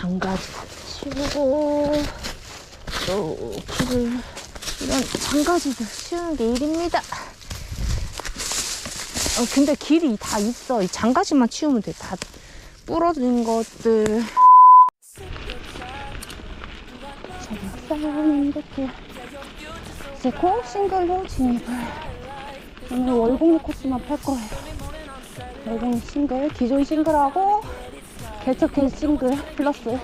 장가지 치우고 또 길을 이런 장가지도 치우는 게 일입니다. 어, 근데 길이 다 있어. 이 장가지만 치우면 돼. 다 부러진 것들. 짠, 이렇게. 제코 싱글로 진입을. 오늘 월곡리 코스만 팔 거예요. 월곡리 싱글, 기존 싱글하고 개척해 싱글 플러스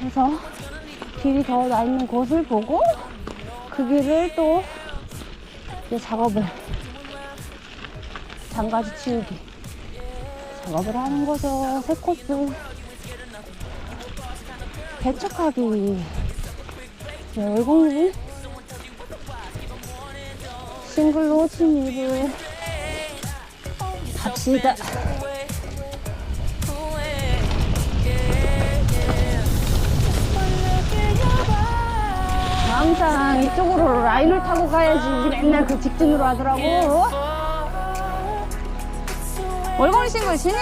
해서 길이 더 나 있는 곳을 보고 그 길을 또 이제 작업을 장가지 치우기 작업을 하는 거죠. 새 코스 개척하기 네, 월곡리 싱글로 진입을 합시다. 항상 이쪽으로 라인을 타고 가야지 맨날 그 직진으로 하더라고. 월광 싱글 진입!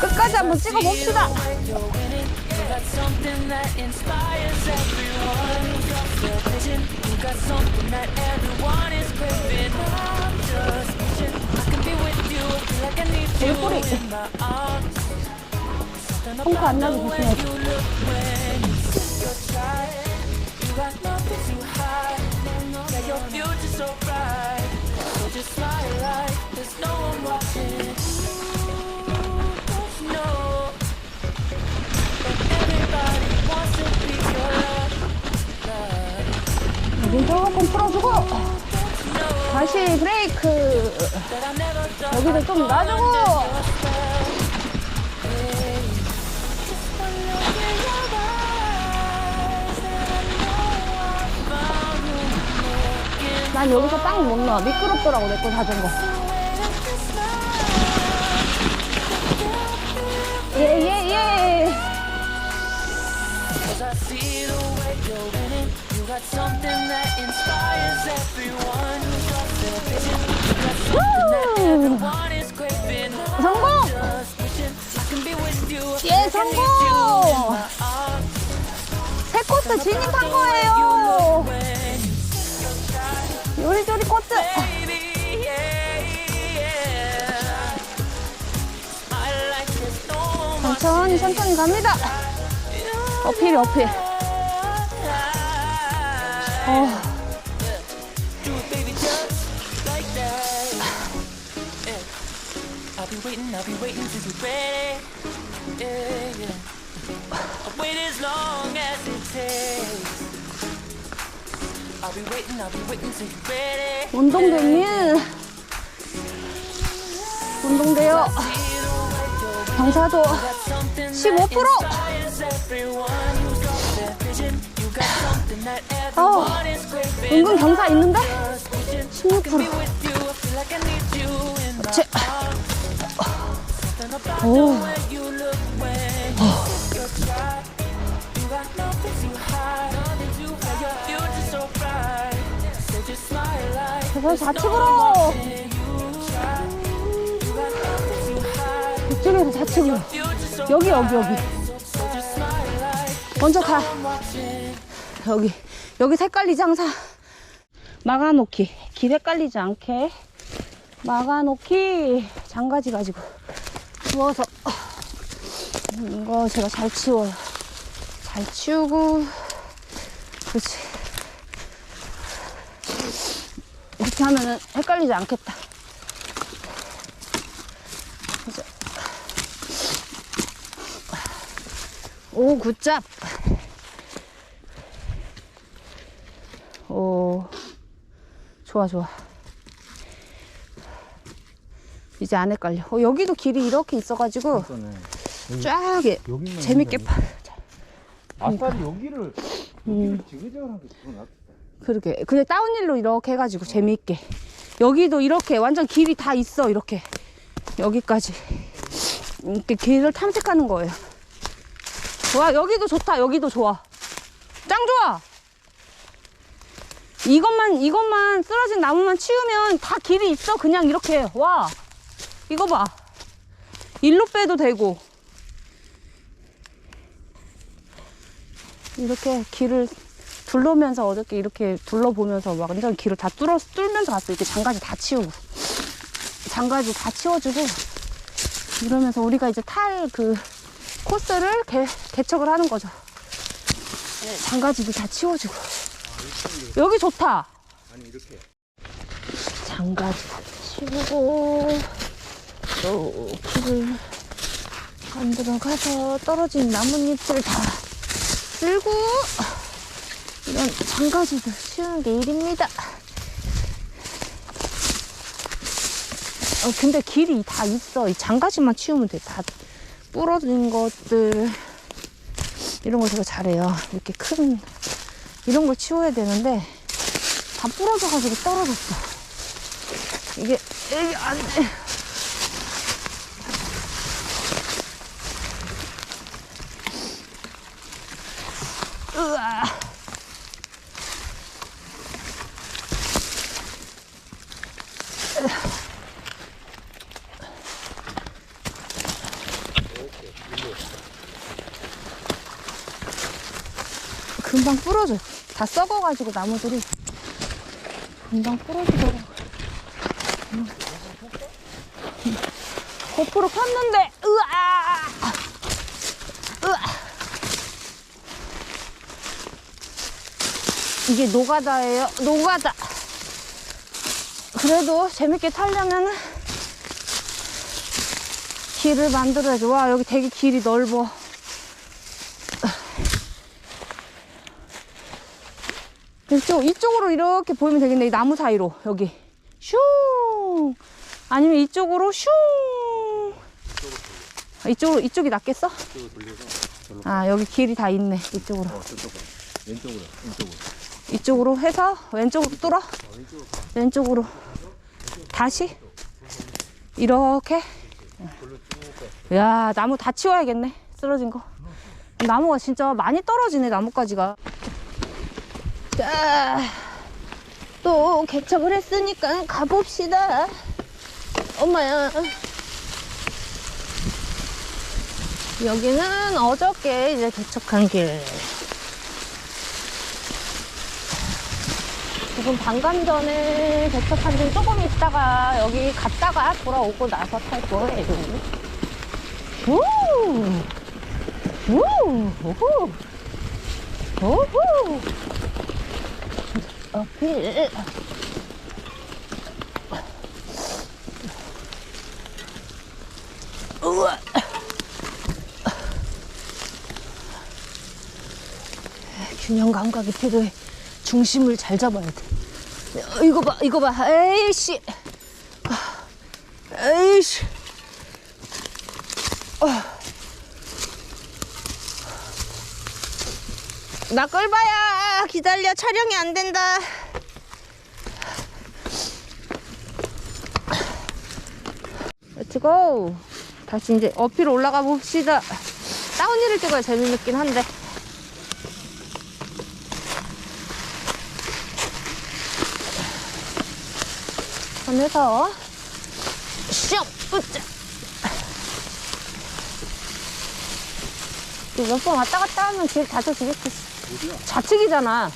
끝까지 한번 찍어봅시다. got something that inspires everyone. You got the vision. You got something that everyone is craving. I'm just wishing I can be with you. I feel like I need you 뿌리. 콩크 안 your love. 여기 조금 풀어주고 다시 브레이크 여기도 좀 놔주고 난 여기서 빵 못 넣어 미끄럽더라고 내거 자전거 everyone is craving. 성공. 예 성공 새 코스 진입한 거예요 no one 천천히 천천히 갑니다 어필 어필 어, 운동되면 운동돼요. 경사도 15% 어, 은근 경사 있는데? 16% 제, 오, 그래서 좌측으로 이쪽에서 좌측으로 여기 여기 여기. 먼저 가. 여기. 여기 색깔리지 항상. 막아놓기. 길 헷갈리지 않게. 막아놓기. 장가지 가지고 주워서. 음, 이거 제가 잘 치워요. 잘 치우고. 그렇지 이렇게 하면은 헷갈리지 않겠다. 이제. 오 굿잡. 오 좋아 좋아. 이제 안 헷갈려. 어, 여기도 길이 이렇게 있어가지고 쫙 예, 여기만 재밌게. 파 아싸리 여기를 음. 여기를 지그재그하게 풀어놨. 그러게. 그냥 다운힐로 이렇게 해가지고 재미있게. 여기도 이렇게 완전 길이 다 있어 이렇게. 여기까지. 이렇게 길을 탐색하는 거예요. 좋아 여기도 좋다 여기도 좋아. 짱 좋아! 이것만 이것만 쓰러진 나무만 치우면 다 길이 있어 그냥 이렇게. 와! 이거 봐. 일로 빼도 되고. 이렇게 길을 둘러면서 어저께 이렇게 둘러보면서 막 완전 길을 다 뚫어, 뚫면서 갔어. 이렇게 장가지 다 치우고. 장가지 다 치워주고. 이러면서 우리가 이제 탈 그 코스를 개, 개척을 하는 거죠. 네, 장가지도 다 치워주고. 여기 좋다. 아니 이렇게 장가지 치우고 또 길을 만들어 가서 떨어진 나뭇잎을 다 쓸고 이런 장가지도 치우는 게 일입니다. 어, 근데 길이 다 있어. 이 장가지만 치우면 돼. 다 부러진 것들 이런 거 제가 잘해요. 이렇게 큰 이런 걸 치워야 되는데 다 부러져가지고 떨어졌어. 이게 이게 안 돼. 으아. 금방 부러져. 다 썩어가지고 나무들이 금방 부러지더라고. 고프로 켰는데, 으아! 으아! 이게 노가다예요. 노가다. 그래도 재밌게 타려면은 길을 만들어야지. 와, 여기 되게 길이 넓어. 이쪽, 이쪽으로 이렇게 보이면 되겠네. 이 나무 사이로. 여기. 슝! 아니면 이쪽으로 슝! 아, 이쪽으로, 이쪽이 낫겠어? 아, 여기 길이 다 있네. 이쪽으로. 왼쪽으로 왼쪽으로 이쪽으로 해서 왼쪽으로 뚫어. 왼쪽으로. 다시. 이렇게. 야, 나무 다 치워야겠네. 쓰러진 거. 나무가 진짜 많이 떨어지네, 나뭇가지가. 자, 또 개척을 했으니까 가봅시다. 엄마야. 여기는 어저께 이제 개척한 길. 지금 방금 전에 개척한 지 조금 있다가 여기 갔다가 돌아오고 나서 탈 거예요. 우! 우! 우후! 우후! 어필. 우와! 균형 감각이 필요해. 중심을 잘 잡아야 돼. 어, 이거 봐, 이거 봐. 에이씨. 아, 에이씨. 나 끌봐야 기다려 촬영이 안 된다. 렛츠고. 다시 이제 어필 올라가 봅시다. 다운힐을 찍어야 재밌긴 한데. 손에서 슉! 뿌짜 몇번 왔다 갔다 하면 길 다쳐지겠지. 어디야? 좌측이잖아.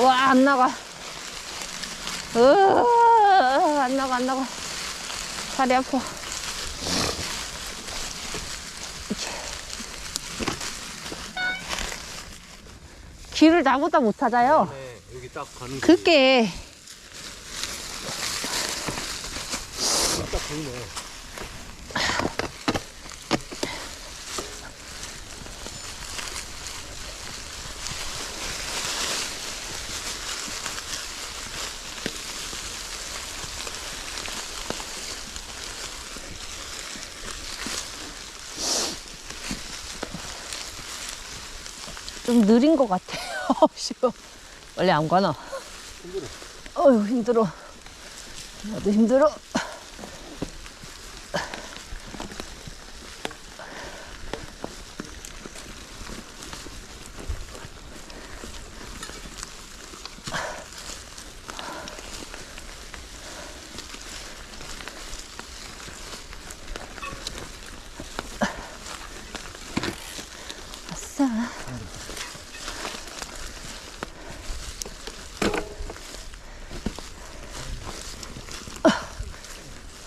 와 안 나가. 으, 안 나가 안 나가 다리 아파. 길을 나보다 못 찾아요? 네 여기 딱 가는 거 그게. 딱 보이네 좀 느린 것 같아요. 쉬워. 원래 안 가나? 힘들어. 어휴 힘들어. 나도 힘들어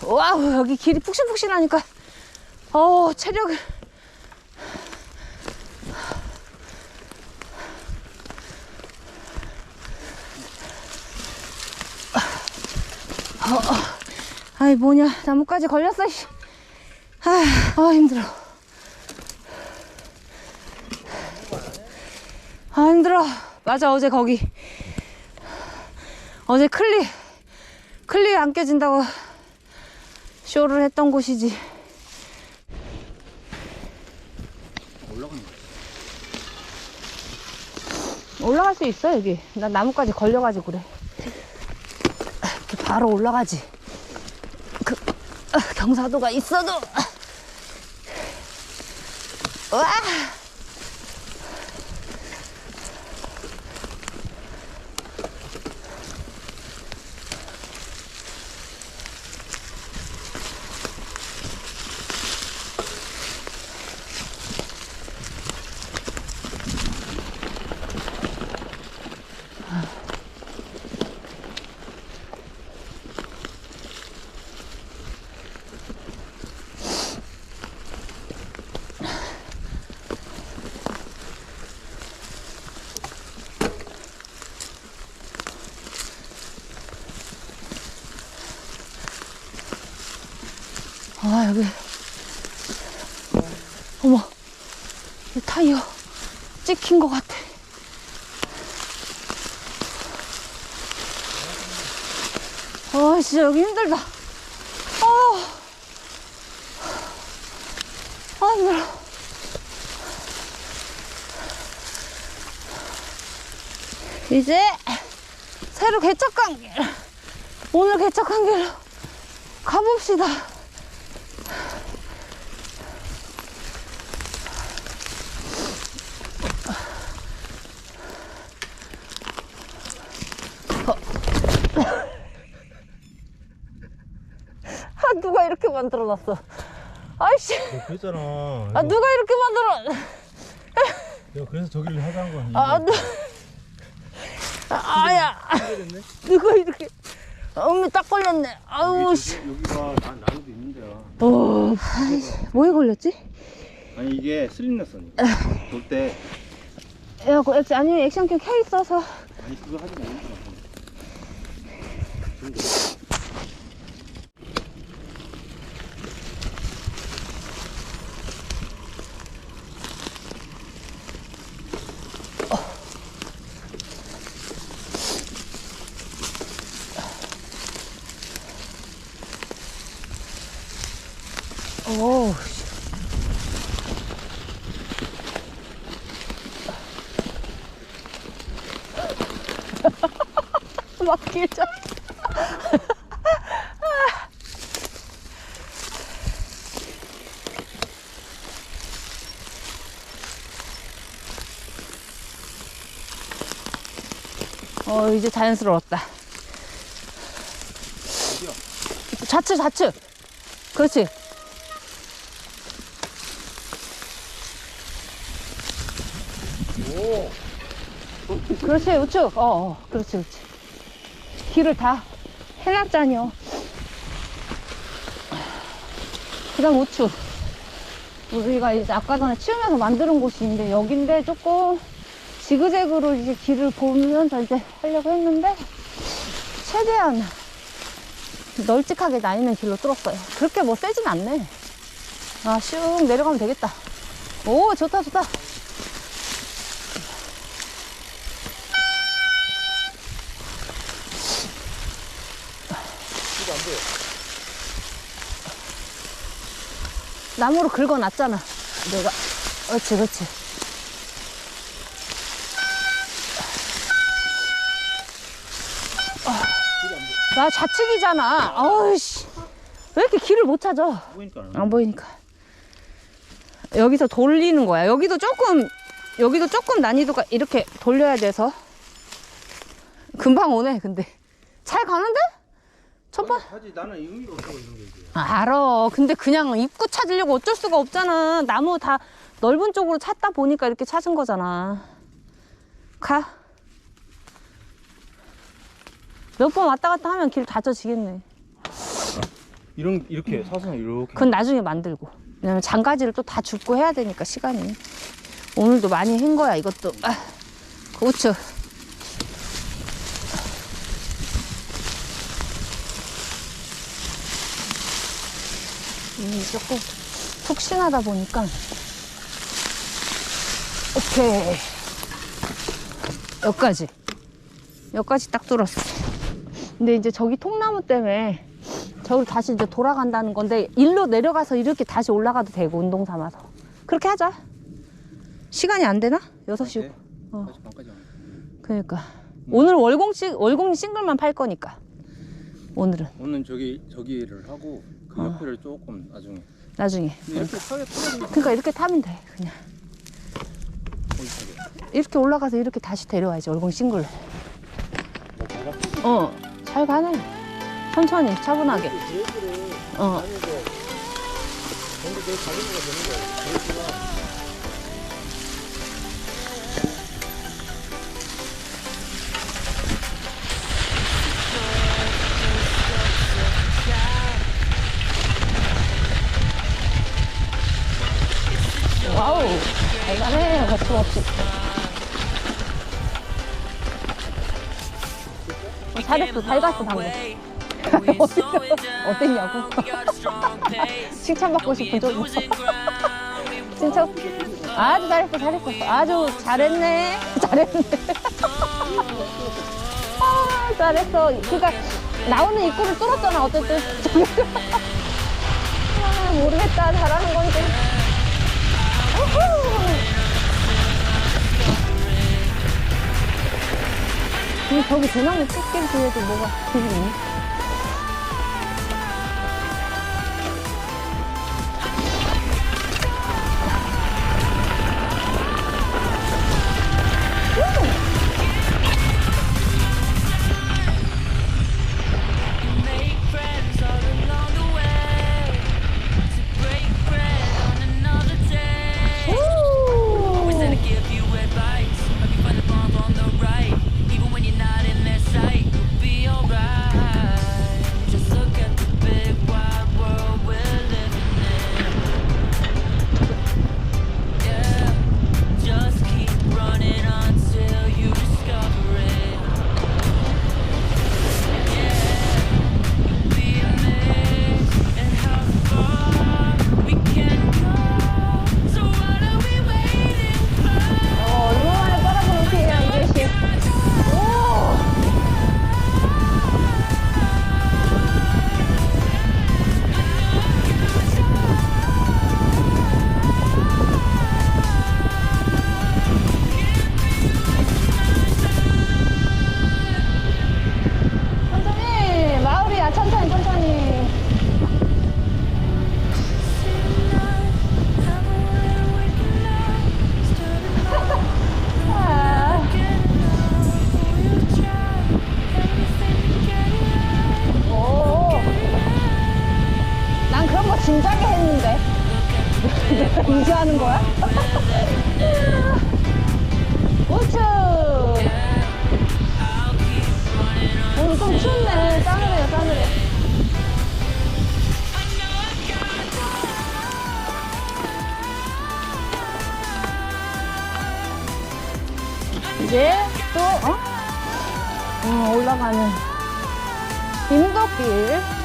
와우, 여기 길이 푹신푹신하니까, 어 체력을. 어, 어. 아이, 뭐냐. 나뭇가지 걸렸어, 씨. 아, 아, 힘들어. 아, 힘들어. 맞아, 어제 거기. 어제 클리, 클리 안 깨진다고 쇼를 했던 곳이지. 올라가는 거. 올라갈 수 있어, 여기. 난 나뭇가지 걸려가지고 그래. 이렇게 바로 올라가지. 그, 아, 경사도가 있어도. 와! 아, 여기. 어머, 이 타이어 찍힌 것 같아. 아, 진짜 여기 힘들다. 아, 아, 힘들어. 이제 새로 개척한 길, 오늘 개척한 길로 가봅시다. 아, 누가 이렇게 만들어놨어? 아이씨, 그랬잖아. 아, 누가 이렇게 만들어? 내가 그래서 저기를 하자는 거야. 아, 누, 아, 아야, 누가 이렇게, 엄미 딱 걸렸네. 아우, 씨. 여기가 난 나무도 있는 데야. 어, 아이씨, 뭐에 걸렸지? 아니 이게 슬림냈어. 돌때 에어컨, 액- 아니, 액션캠 켜 있어서. 아니 그거 하지 말고. 오, 막히죠. 어, 이제 자연스러웠다. 좌측, 좌측. 그렇지. 그렇지, 우측. 어, 어, 그렇지, 그렇지. 길을 다 해놨잖여. 그 다음 우측. 우리가 이제 아까 전에 치우면서 만드는 곳인데, 여긴데 조금 지그재그로 이제 길을 보면서 이제 하려고 했는데, 최대한 널찍하게 나 있는 길로 뚫었어요. 그렇게 뭐 세진 않네. 아, 슉 내려가면 되겠다. 오, 좋다, 좋다. 나무로 긁어놨잖아. 내가. 그렇지, 그렇지. 아, 나 좌측이잖아. 어이씨. 왜 이렇게 길을 못 찾아? 안 보이니까. 여기서 돌리는 거야. 여기도 조금, 여기도 조금 난이도가 이렇게 돌려야 돼서. 금방 오네, 근데. 잘 가는데? 첫 번, 하지 나는 의미가 없어 이런 게 이제. 아, 알아. 근데 그냥 입구 찾으려고 어쩔 수가 없잖아. 나무 다 넓은 쪽으로 찾다 보니까 이렇게 찾은 거잖아. 가. 몇 번 왔다 갔다 하면 길 다져지겠네. 이런 이렇게 사선 이렇게. 그건 나중에 만들고. 왜냐면 장가지를 또 다 줍고 해야 되니까 시간이. 오늘도 많이 한 거야 이것도. 아, 고추. 이 조금 푹신하다 보니까. 오케이. 여기까지. 여기까지 딱 뚫었어. 근데 이제 저기 통나무 때문에 저기로 다시 이제 돌아간다는 건데 일로 내려가서 이렇게 다시 올라가도 되고 운동 삼아서. 그렇게 하자. 시간이 안 되나? 6시 네. 어. 그러니까. 오늘 월공식 월공 싱글만 팔 거니까. 오늘은. 오늘 저기 저기를 하고 그 어. 옆에를 조금 나중에. 나중에. 근데 이렇게 그러니까 이렇게 타면 돼 그냥. 이렇게. 올라가서 이렇게 다시 데려와야지 월공 싱글 어잘 가네. 천천히 차분하게. 어 어, 잘 갔어 방금. 어땠냐고? 칭찬받고 싶은 좀 칭찬. 아주 잘했어 잘했어. 아주 잘했네. 잘했네. 아 잘했어. 그니까 나오는 입구를 뚫었잖아 어쨌든. 아, 모르겠다 잘하는 건지 근데 저기 대나무 꽃길 뒤에도 뭐가 길이 있네. 진작에 했는데. 이제 하는 거야? 우측! 오늘 좀 춥네. 싸늘해요, 싸늘해. 이제 또, 어? 어, 올라가는 임도길.